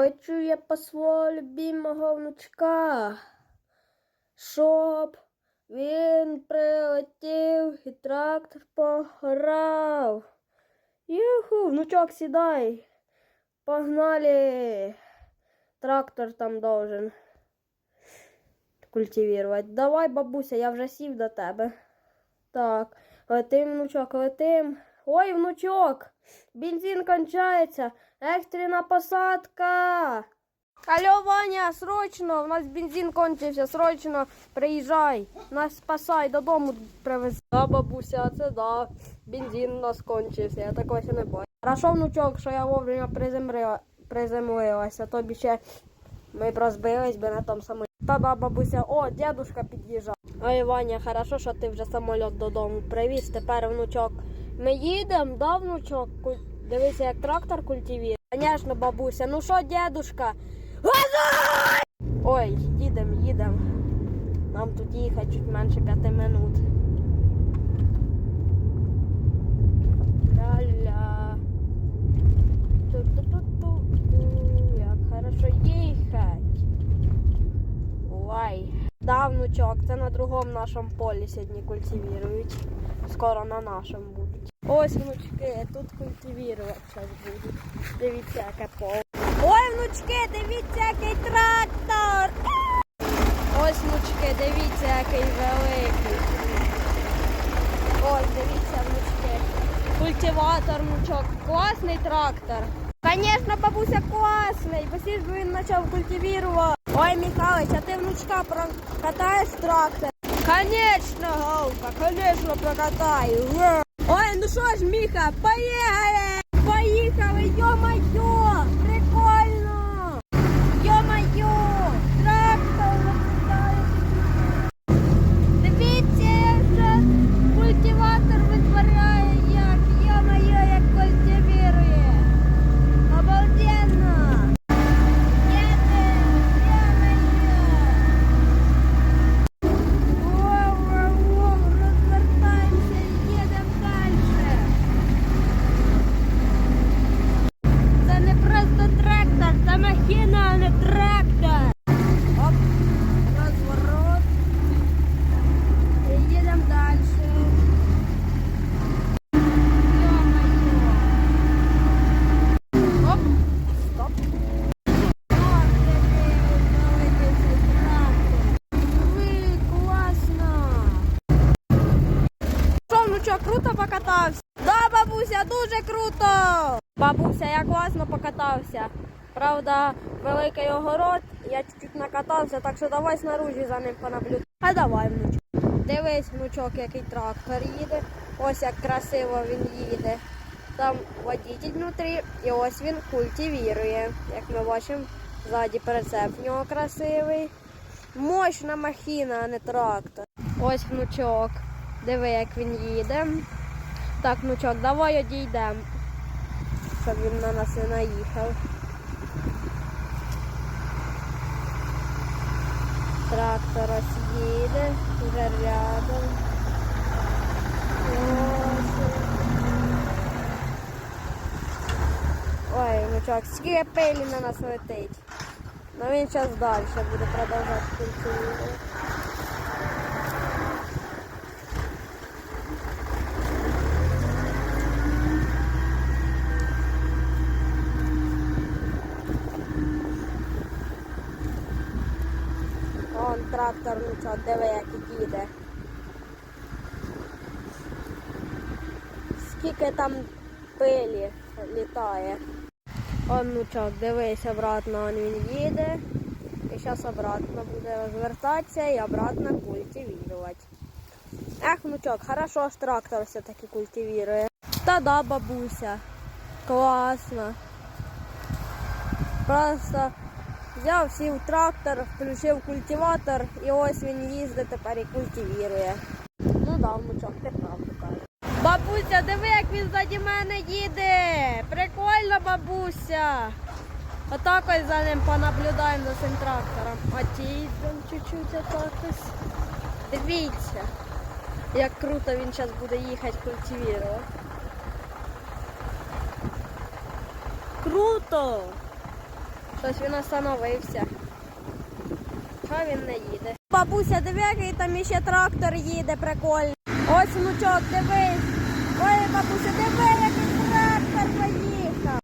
Лечу я по свого любимого внучка, щоб він прилетів і трактор пограв. Юху, внучок, сідай. Погнали. Трактор там должен культивувати. Давай, бабуся, я вже сів до тебе. Так, летим, внучок, летим. Ой, внучок, бензин кончається. Екстрена посадка. Алло, Ваня, срочно, у нас бензин кончився, срочно приїжджай. Нас спасай, додому привези. Да, бабуся, це да. Бензин у нас кончився, я такого ще не бачу. Хорошо, внучок, що я вовремя приземлила, приземлилася, тобі ще ми б розбились би на тому самоліті. Та да, бабуся, о, дедушка під'їжджав. Ой, Ваня, хорошо, що ти вже самоліт додому привіз. Тепер внучок. Ми їдемо, да, внучок? Дивися, як трактор культивує. Звісно, бабуся. Ну що, дедушка? Ой, їдемо, їдемо. Нам тут їхати чуть менше п'яти минут. Ля-ля. Ту-ту-ту-ту. Як хорошо їхать. Ой. Да, внучок, це на другому нашому полі сьогодні культивірують. Скоро на нашому будуть. Ось внучки, тут культивірувати зараз будуть. Дивіться, яке поле. Ой, внучки, дивіться, який трактор. Ось внучки, дивіться, який великий. Ось, дивіться, внучки. Культиватор, внучок. Класний трактор. Звісно, бабуся класний, бо ж він почав культивувати. Ой, Михайлович, а ти внучка прокатаєш трактор? Конечно, Галка, конечно прокатаю. Ой, ну що ж, Міха, поїхали! Поїхали, йо-майо! Прикольно! Йо-майо! Трактор розкидає. Дивіться, як же культиватор витворяє як. Йо-майо, як культивірує. Обалденно! Їдемо, йо-майо! Воу-воу-воу, розвертаємося і їдемо далі. Це не просто трактор, це махіна, а не трактор. Оп, розворот. І їдемо далі. Йо-моє. Оп, стоп. Ось який великий цей трактор. Ви, класно. Що, круто покатався? Да, бабуся, дуже круто. Бабуся, я класно покатався. Правда, великий огород, я чуть-чуть накатався, так що давай снаружи за ним понаблюдаю. А давай, внучок. Дивись, внучок, який трактор їде. Ось як красиво він їде. Там водитель внутрі, і ось він культивірує. Як ми бачимо, ззаді прицеп в нього красивий. Мощна махіна, а не трактор. Ось внучок. Диви, як він їде. Так, внучок, давай одійдемо, щоб він на нас не наїхав. Трактор ось їде, вже рядом. Ось. Ой, внучок, скільки пилі на нас летить. Ну він зараз далі буде продовжувати. Вон трактор, ну диви, як їде. Скільки там пилі літає. Он внучок, дивись, обратно он він їде. І зараз обратно буде розвертатися і обратно культивувати. Ех, внучок, хорошо ж трактор все-таки культивує. Та да, бабуся. Класно. Просто взяв, сів трактор, включив культиватор і ось він їздить тепер і культивує. Ну да, внучок, ти правду кажеш. Бабуся, диви, як він ззаді мене їде. Прикольно, бабуся. Отак ось за ним понаблюдаємо за цим трактором. А ті йдемо чуть-чуть отак ось. Дивіться, як круто він зараз буде їхати культивувати. Круто! Щось він остановився. Чого він не їде? Бабуся, диви, який там іще трактор їде, прикольний. Ось внучок, дивись. Ой, бабуся, диви, який трактор поїхав.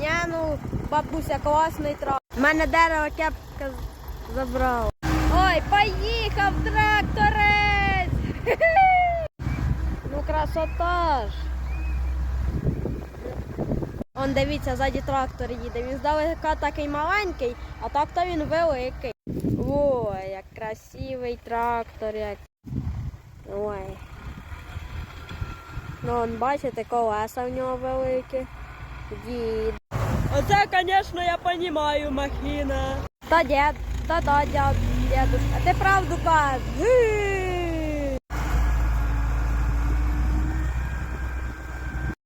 Ня, ну, бабуся, класний трактор. У мене дерево кепка з- забрала. Ой, поїхав тракторець! Ну, красота ж. Он дивіться, ззаді трактор їде. Він здалека такий маленький, а так то він великий. Ой, як красивий трактор, як. Ой. Ну, он, бачите, колеса в нього великі. Дід. Оце, звісно, я розумію, махіна. Та дід, та да, дід, дідусь. А ти правду кажеш.